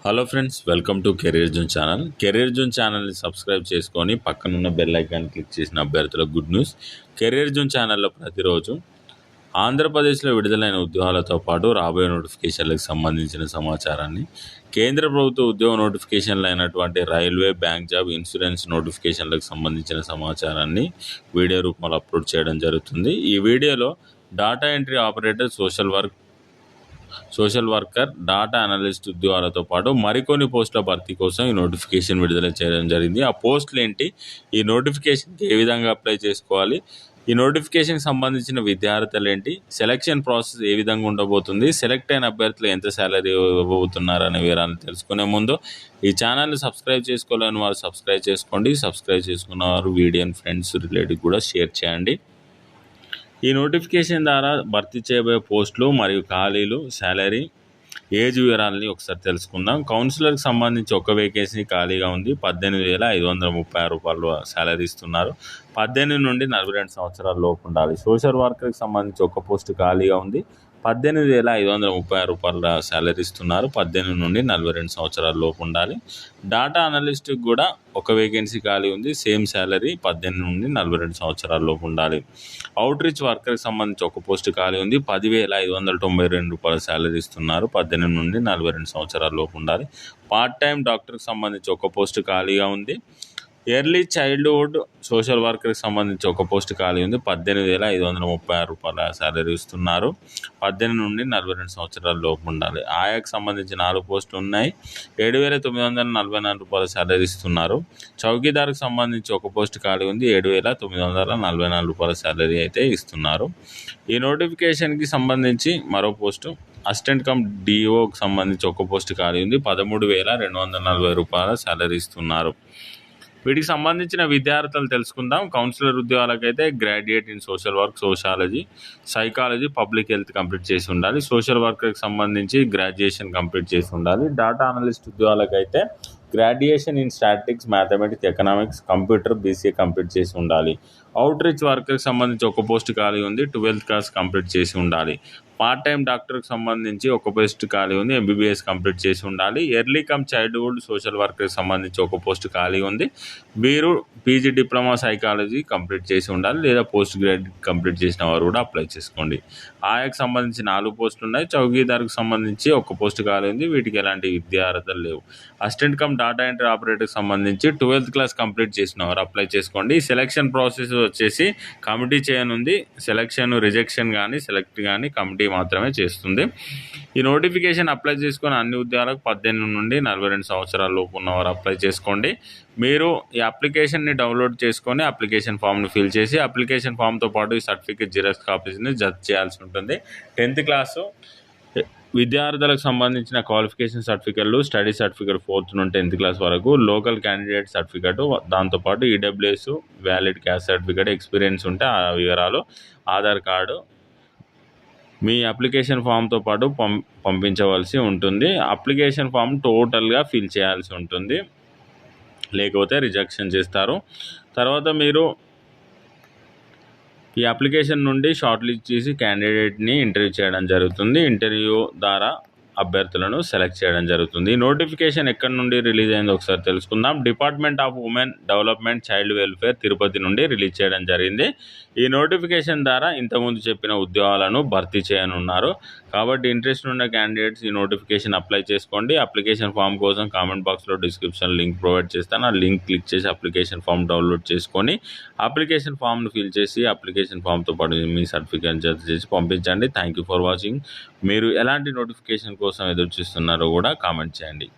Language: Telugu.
Hello friends welcome to career zone channel career zone ఛానల్ని సబ్స్క్రైబ్ చేసుకొని పక్కనున్న బెల్ ఐకాన్ క్లిక్ చేసిన అభ్యర్థులకు గుడ్ న్యూస్ కెరీర్ జోన్ ఛానల్లో ప్రతిరోజు ఆంధ్రప్రదేశ్లో విడుదలైన ఉద్యోగాలతో పాటు రాబోయే నోటిఫికేషన్లకు సంబంధించిన సమాచారాన్ని కేంద్ర ప్రభుత్వ ఉద్యోగ నోటిఫికేషన్లు అయినటువంటి రైల్వే బ్యాంక్ జాబ్ ఇన్సూరెన్స్ నోటిఫికేషన్లకు సంబంధించిన సమాచారాన్ని వీడియో రూపంలో అప్లోడ్ చేయడం జరుగుతుంది. ఈ వీడియోలో data entry operator social work social worker data analyst ఉద్యోగాలతో పాటు మరికొన్ని పోస్టుల భర్తీ కోసం ఈ నోటిఫికేషన్ విడుదల చేయడం జరిగింది. ఆ పోస్టులు ఏంటి ఈ నోటిఫికేషన్కి ఏ విధంగా అప్లై చేసుకోవాలి? ఈ నోటిఫికేషన్కి సంబంధించిన విద్యార్థులు ఏంటి సెలక్షన్ ప్రాసెస్ ఏ విధంగా ఉండబోతుంది? సెలెక్ట్ అయిన అభ్యర్థులు ఎంత శాలరీ ఇవ్వబోతున్నారు అనే వివరాలను తెలుసుకునే ముందు ఈ ఛానల్ని సబ్స్క్రైబ్ చేసుకోలేని వారు సబ్స్క్రైబ్ చేసుకోండి. సబ్స్క్రైబ్ చేసుకున్న వారు వీడియో ఫ్రెండ్స్ రిలేటివ్ కూడా షేర్ చేయండి. ఈ నోటిఫికేషన్ ద్వారా భర్తీ చేయబోయే పోస్టులు మరియు ఖాళీలు శాలరీ ఏజ్ వివరాలని ఒకసారి తెలుసుకుందాం. కౌన్సిలర్కి సంబంధించి ఒక వేకెన్సీ ఖాళీగా ఉంది. పద్దెనిమిది వేల ఐదు వందల ముప్పై ఆరు రూపాయలు శాలరీ ఇస్తున్నారు. పద్దెనిమిది నుండి నలభై రెండు సంవత్సరాల లోపు ఉండాలి. సోషల్ వర్కర్కి సంబంధించి ఒక పోస్ట్ ఖాళీగా ఉంది. పద్దెనిమిది వేల ఐదు వందల ముప్పై ఆరు రూపాయల శాలరీ ఇస్తున్నారు. పద్దెనిమిది నుండి నలభై రెండు సంవత్సరాల లోపు ఉండాలి. డాటా అనలిస్ట్కి కూడా ఒక వేకెన్సీ ఖాళీ ఉంది. సేమ్ శాలరీ పద్దెనిమిది నుండి నలభై రెండు సంవత్సరాల లోపు ఉండాలి. అవుట్ రీచ్ వర్కర్కి సంబంధించి ఒక పోస్ట్ ఖాళీ ఉంది. పదివేల ఐదు వందల తొంభై రెండు రూపాయల శాలరీ ఇస్తున్నారు. పద్దెనిమిది నుండి నలభై రెండు సంవత్సరాల లోపు ఉండాలి. పార్ట్ టైం డాక్టర్కి సంబంధించి ఒక పోస్ట్ ఖాళీగా ఉంది. ఎర్లీ చైల్డ్హుడ్ సోషల్ వర్కర్కి సంబంధించి ఒక పోస్ట్ ఖాళీ ఉంది. పద్దెనిమిది వేల ఐదు వందల ముప్పై ఆరు రూపాయల శాలరీ ఇస్తున్నారు. పద్దెనిమిది నుండి నలభై రెండు సంవత్సరాల లోపు ఉండాలి. ఆయాకు సంబంధించి నాలుగు పోస్టులు ఉన్నాయి. ఏడు వేల తొమ్మిది వందల నలభై నాలుగు రూపాయల శాలరీ ఇస్తున్నారు. చౌకీదార్కి సంబంధించి ఒక పోస్ట్ ఖాళీ ఉంది. ఏడు వేల తొమ్మిది వందల నలభై నాలుగు రూపాయల శాలరీ అయితే ఇస్తున్నారు. ఈ నోటిఫికేషన్కి సంబంధించి మరో పోస్టు అసిస్టెంట్ కమ్ డిఓకి సంబంధించి ఒక పోస్ట్ ఖాళీ ఉంది. పదమూడు వేల రెండు వందల నలభై రూపాయల శాలరీ ఇస్తున్నారు. వీటికి సంబంధించిన విద్యార్థులు తెలుసుకుందాం. Counsellor ఉద్యోగాలకైతే graduate in social work sociology psychology public health complete చేసి ఉండాలి. సోషల్ వర్కర్కి సంబంధించి గ్రాడ్యుయేషన్ కంప్లీట్ చేసి ఉండాలి. Data analyst ఉద్యోగాలకైతే graduation in statics mathematics economics computer BCA complete చేసి ఉండాలి. అవుట్ రీచ్ వర్కర్కి సంబంధించి ఒక పోస్ట్ ఖాళీ ఉంది. ట్వెల్త్ క్లాస్ కంప్లీట్ చేసి ఉండాలి. పార్ట్ టైం డాక్టర్కి సంబంధించి ఒక పోస్ట్ ఖాళీ ఉంది ఎంబీబీఎస్ కంప్లీట్ చేసి ఉండాలి. ఎర్లీ కమ్ చైల్డ్హుడ్ సోషల్ వర్కర్కి సంబంధించి ఒక పోస్ట్ ఖాళీ ఉంది. వీరు పీజీ డిప్లొమా సైకాలజీ కంప్లీట్ చేసి ఉండాలి లేదా పోస్ట్ గ్రాడ్యుయేట్ కంప్లీట్ చేసిన వారు కూడా అప్లై చేసుకోండి. ఆయాకు సంబంధించి నాలుగు పోస్టులు ఉన్నాయి. చౌకీదార్కి సంబంధించి ఒక పోస్ట్ ఖాళీ ఉంది. వీటికి ఎలాంటి విద్యార్హతలు లేవు. అసిస్టెంట్ కమ్ డాటా ఎంట్రీ ఆపరేటర్కి సంబంధించి ట్వెల్త్ క్లాస్ కంప్లీట్ చేసిన వారు అప్లై చేసుకోండి. సెలక్షన్ ప్రాసెస్ వచ్చేసి కమిటీ చేయనుంది. సెలక్షన్ రిజెక్షన్ కానీ సెలెక్ట్ కానీ కమిటీ మాత్రమే చేస్తుంది. ఈ నోటిఫికేషన్ అప్లై చేసుకుని అన్ని ఉద్యోగాలకు పద్దెనిమిది నుండి నలభై రెండు సంవత్సరాల లోపు ఉన్నవారు అప్లై చేసుకోండి. మీరు ఈ అప్లికేషన్ని డౌన్లోడ్ చేసుకొని అప్లికేషన్ ఫామ్ని ఫిల్ చేసి అప్లికేషన్ ఫామ్తో పాటు ఈ సర్టిఫికేట్ జిరాక్స్ కాపీస్ని జడ్జ్ చేయాల్సి ఉంటుంది. టెన్త్ క్లాసు విద్యార్థులకు సంబంధించిన క్వాలిఫికేషన్ సర్టిఫికెట్లు స్టడీ సర్టిఫికెట్ ఫోర్త్ నుండి టెన్త్ క్లాస్ వరకు లోకల్ క్యాండిడేట్ సర్టిఫికెట్ దాంతోపాటు EWS valid caste certificate experience ఉంటే ఆ వివరాలు ఆధార్ కార్డు మీ అప్లికేషన్ ఫామ్తో పాటు పం పంపించవలసి ఉంటుంది. అప్లికేషన్ ఫామ్ టోటల్గా ఫిల్ చేయాల్సి ఉంటుంది. లేకపోతే రిజెక్షన్ చేస్తారు. తర్వాత మీరు ఈ అప్లికేషన్ నుండి షార్ట్ లిస్ట్ చేసి క్యాండిడేట్ని ఇంటర్వ్యూ చేయడం జరుగుతుంది. ఇంటర్వ్యూ ద్వారా అభ్యర్థులను సెలెక్ట్ చేయడం జరుగుతుంది. నోటిఫికేషన్ ఎక్కడి నుండి రిలీజ్ అయిందో ఒకసారి తెలుసుకుందాం. Department of women development child welfare Tirupati నుండి రిలీజ్ చేయడం జరిగింది. ఈ నోటిఫికేషన్ ద్వారా ఇంతకుముందు చెప్పిన ఉద్యోగాలను భర్తీ చేయనున్నారు. కాబట్టి ఇంట్రెస్ట్ ఉన్న క్యాండిడేట్స్ ఈ నోటిఫికేషన్ అప్లై చేసుకోండి. అప్లికేషన్ ఫామ్ కోసం కామెంట్ బాక్స్లో డిస్క్రిప్షన్ లింక్ ప్రొవైడ్ చేస్తాను. ఆ లింక్ క్లిక్ చేసి అప్లికేషన్ ఫామ్ డౌన్లోడ్ చేసుకొని అప్లికేషన్ ఫామ్ను ఫిల్ చేసి అప్లికేషన్ ఫామ్తో పాటు మీ సర్టిఫికేట్ జత చేసి పంపించండి. థ్యాంక్ యూ ఫర్ వాచింగ్ మీరు ఎలాంటి నోటిఫికేషన్ కోసం ఎదురు చూస్తున్నారో కూడా కామెంట్ చేయండి.